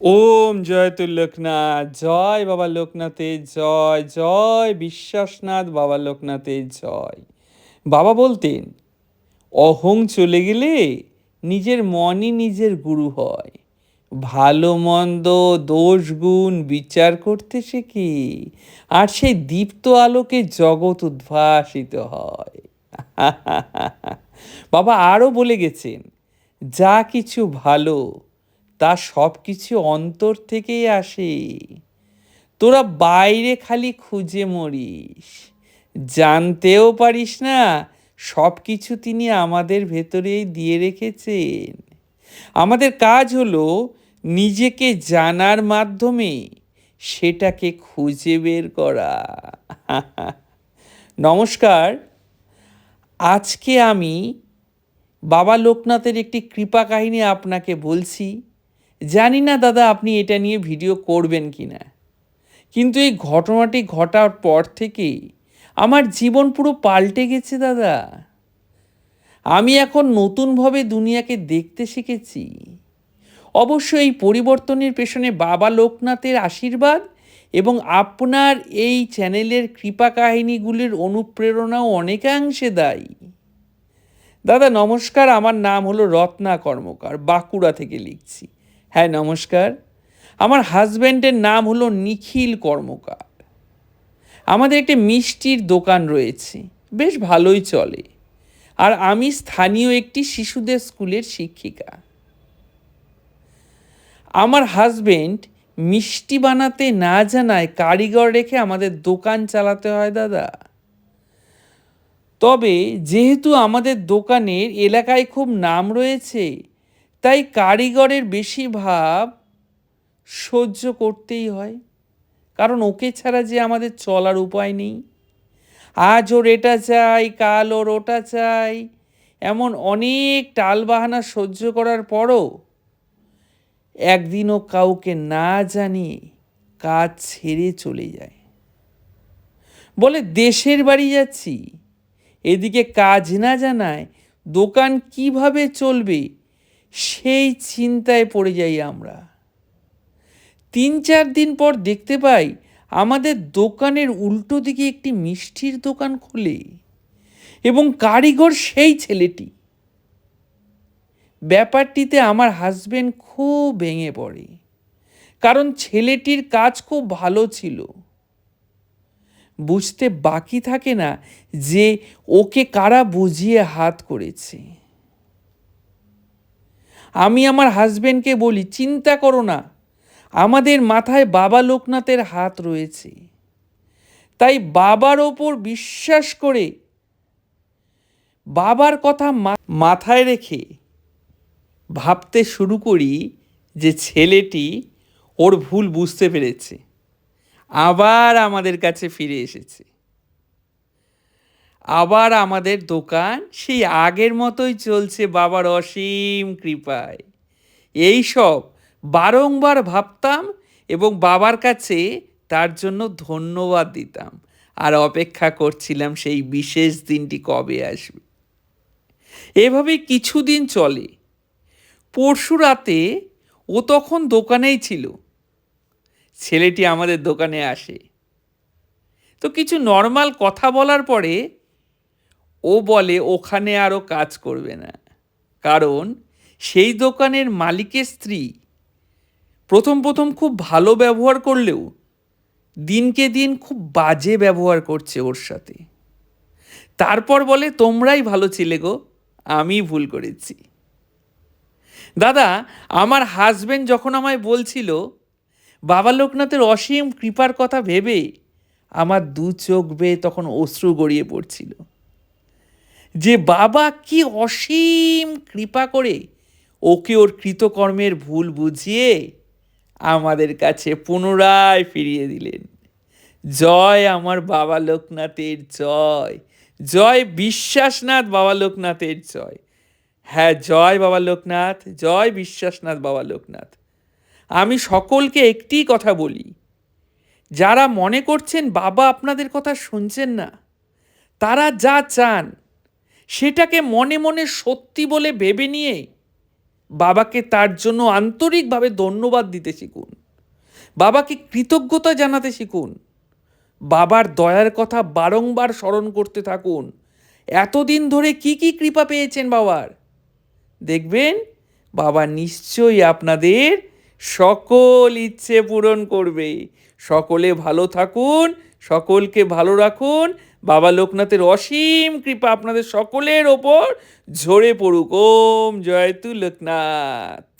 ওম জয় জয়তুল লোকনাথ জয় বাবা লোকনাথে জয় জয় বিশ্বাসনাথ বাবা লোকনাথে জয়। বাবা বলতেন, অহং চলে গেলে নিজের মনই নিজের গুরু হয়। ভালো মন্দ, দোষ গুণ বিচার করতে শেখে, আর সেই দীপ্ত আলোকে জগৎ উদ্ভাসিত হয়। বাবা আরও বলে গেছেন, যা কিছু ভালো তা সব কিছু অন্তর থেকেই আসে। তোরা বাইরে খালি খুঁজে মরিস। জানতেও পারিস না সব কিছু তিনি আমাদের ভেতরেই দিয়ে রেখেছেন। আমাদের কাজ হলো নিজেকে জানার মাধ্যমে সেটাকে খুঁজে বের করা। নমস্কার, আজকে আমি বাবা লোকনাথের একটি কৃপা কাহিনী আপনাকে বলছি। জানি না দাদা আপনি এটা নিয়ে ভিডিও করবেন কি না। কিন্তু এই ঘটনাটি ঘটার পর থেকে আমার জীবন পুরো পাল্টে গেছে দাদা। আমি এখন নতুনভাবে দুনিয়াকে দেখতে শিখেছি। অবশ্য এই পরিবর্তনের পেছনে বাবা লোকনাথের আশীর্বাদ এবং আপনার এই চ্যানেলের কৃপা কাহিনীগুলির অনুপ্রেরণাও অনেকাংশে দায়ী। দাদা নমস্কার, আমার নাম হলো রত্না কর্মকার, বাঁকুড়া থেকে লিখছি। হ্যাঁ নমস্কার। আমার হাজব্যান্ডের নাম হলো নিখিল কর্মকার। আমাদের একটি মিষ্টির দোকান রয়েছে, বেশ ভালোই চলে। আর আমি স্থানীয় একটি শিশুদের স্কুলের শিক্ষিকা। আমার হাজবেন্ড মিষ্টি বানাতে না জানায় কারিগর রেখে আমাদের দোকান চালাতে হয়, দাদা। তবে যেহেতু আমাদের দোকানের এলাকায় খুব নাম রয়েছে তাই কারিগরের বেশি ভাব সহ্য করতেই হয়। কারণ ওকে ছাড়া যে আমাদের চলার উপায় নেই। আজ ওর এটা চাই, কাল ওর ওটা চাই, এমন অনেক টালবাহানা সহ্য করার পরও একদিনও কাউকে না জানিয়ে কাজ ছেড়ে চলে যায়। বলে, দেশের বাড়ি যাচ্ছি। এদিকে কাজ না জানায় দোকান কীভাবে চলবে সেই চিন্তায় পড়ে যাই আমরা। তিন চার দিন পর দেখতে পাই, আমাদের দোকানের উল্টো দিকে একটি মিষ্টির দোকান খোলে এবং কারিগর সেই ছেলেটি। ব্যাপারটিতে আমার হাজবেন্ড খুব ভেঙে পড়ে, কারণ ছেলেটির কাজ খুব ভালো ছিল। বুঝতে বাকি থাকে না যে ওকে কারা বুঝিয়ে হাত করেছে। আমি আমার হাজবেন্ডকে বলি, চিন্তা করো না। আমাদের মাথায় বাবা লোকনাথের হাত রয়েছে। তাই বাবার ওপর বিশ্বাস করে বাবার কথা মাথায় রেখে ভাবতে শুরু করি যে ছেলেটি ওর ভুল বুঝতে পেরেছে। আবার আমাদের কাছে ফিরে এসেছে। আবার আমাদের দোকান সেই আগের মতোই চলছে বাবার অসীম কৃপায়। এই সব বারংবার ভাবতাম এবং বাবার কাছে তার জন্য ধন্যবাদ দিতাম আর অপেক্ষা করছিলাম সেই বিশেষ দিনটি কবে আসবে। এভাবে কিছুদিন চলে। পরশু রাতে ও তখন দোকানেই ছিল। ছেলেটি আমাদের দোকানে আসে। তো কিছু নর্মাল কথা বলার পরে ও বলে, ওখানে আরও কাজ করবে না। কারণ সেই দোকানের মালিকের স্ত্রী প্রথম প্রথম খুব ভালো ব্যবহার করলেও দিনকে দিন খুব বাজে ব্যবহার করছে ওর সাথে। তারপর বলে, তোমরাই ভালো ছিলে গো, আমি ভুল করেছি। দাদা, আমার হাজবেন্ড যখন আমায় বলছিল, বাবা লোকনাথের অসীম কৃপার কথা ভেবে আমার দু চোখ বেয়ে তখন অশ্রু গড়িয়ে পড়ছিল। যে বাবা কি অসীম কৃপা করে ওকে ওর কৃতকর্মের ভুল বুঝিয়ে আমাদের কাছে পুনরায় ফিরিয়ে দিলেন। জয় আমার বাবা লোকনাথের জয়। জয় বিশ্বাসনাথ বাবা লোকনাথের জয়। হ্যাঁ জয় বাবা লোকনাথ, জয় বিশ্বাসনাথ বাবা লোকনাথ। আমি সকলকে একটি কথা বলি। যারা মনে করছেন বাবা আপনাদের কথা শুনছেন না, তারা যা চান সেটাকে মনে মনে সত্যি বলে ভেবে নিয়ে বাবাকে তার জন্য আন্তরিকভাবে ধন্যবাদ দিতে শিখুন। বাবাকে কৃতজ্ঞতা জানাতে শিখুন। বাবার দয়ার কথা বারংবার স্মরণ করতে থাকুন। এতদিন ধরে কি কি কৃপা পেয়েছেন বাবার? দেখবেন বাবা নিশ্চয়ই আপনাদের সকল ইচ্ছে পূরণ করবে। সকলে ভালো থাকুন, সকলকে ভালো রাখুন বাবা লোকনাথের অসীম কৃপা আপনাদের সকলের ওপর ঝরে পড়ুক। ওম জয়তু লোকনাথ।